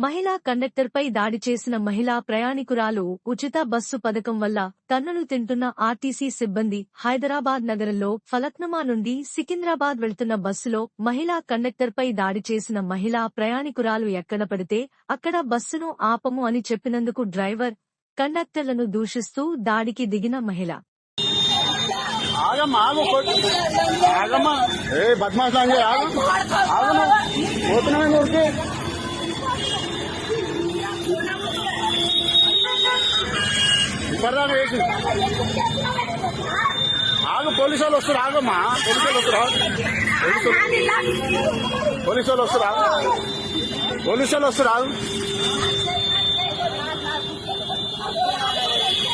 మహిళా కండక్టర్పై దాడి చేసిన మహిళా ప్రయాణికురాలు ఉచిత బస్సు పథకం వల్ల కన్నులు తింటున్న ఆర్టీసీ సిబ్బంది హైదరాబాద్ నగరంలో ఫలక్నమా నుండి సికింద్రాబాద్ వెళ్తున్న బస్సులో మహిళా కండక్టర్పై దాడి చేసిన మహిళా ప్రయాణికురాలు ఎక్కడ పడితే అక్కడ బస్సును ఆపము అని చెప్పినందుకు డ్రైవర్ కండక్టర్లను దూషిస్తూ దాడికి దిగిన మహిళ. ఆగమ్మా ఆగు. ఆగమ్మా. ఏ ఆగమ్మా. పోతున్నామే ఊరికి? ఇప్పటిదాకా వేసి ఆగు పోలీసు వాళ్ళు వస్తారు ఆగమ్మా. పోలీసు వాళ్ళు వస్తారు పోలీసు వాళ్ళు వస్తారు పోలీసు వాళ్ళు వస్తారు ఆగు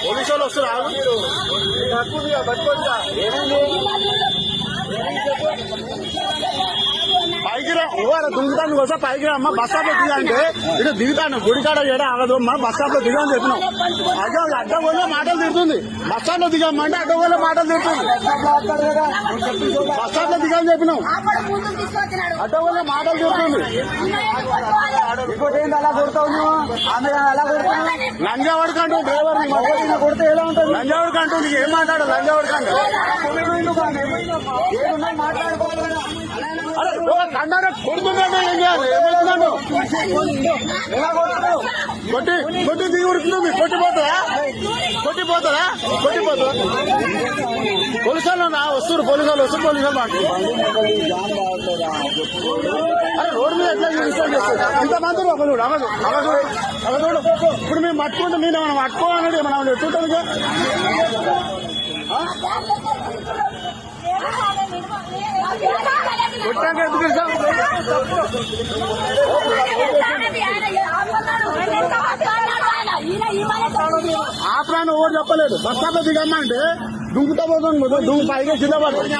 పోలీసు వాళ్ళు వస్తారు ఆగు ఏమైంది పైకి కోసం పైకి అమ్మ బస్ స్టాప్లో దిగంటే ఇటు దిగుతాను. గుడికాడ ఏడ ఆగదు అమ్మ బస్ స్టాప్లో దిగని చెప్పినాం అడ్డ అడ్డ పోలే మాటలు తిడుతుంది బస్ స్టాప్లో దిగమ్మంటే అడ్డ పోలే మాటలు తిడుతుంది బస్ స్టాప్లో దిగని చెప్పినాం అడ్డ పోలే మాటలు తిడుతుంది ఇంకోటి ఏంటి అలా కొడతావు నువ్వు ఆమె అలా కొడతావు లంజావాడు కంటూ డ్రైవర్ కొడితే ఎలా ఉంటుంది? లంజావాడు కంటూ నీకు ఏం మాట్లాడు లంజావాడు కంటూ ఏమున్నా మాట్లాడుకోవాలి కదా. అరే ఓ కండారు ఏం చేయాలి? ఏమవుతున్నాను కొట్టి కొట్టి దిగి ఉడుకుతుంది కొట్టిపోతుందా కొట్టిపోతుందా కొట్టిపోతుందా నా వస్తారు పోలీసు వాళ్ళు వస్తారు అరే రోడ్డు మీద ఎట్లా ఇంతమంది ఒకరు అవదు అవదు చూడు ఇప్పుడు మేము పట్టుకుంటే నేను మనం పట్టుకోవాలంటే మనం ఎట్టుంటుంది కొట్టాక ఎందుకు ఇస్తాం ఆపరాన్ని ఎవరు చెప్పలేదు? బస్ స్టాప్లో దిగమ్మా అంటే దుంకుతా పోతుంది దుంకు పైగా కింద పడుతుంది.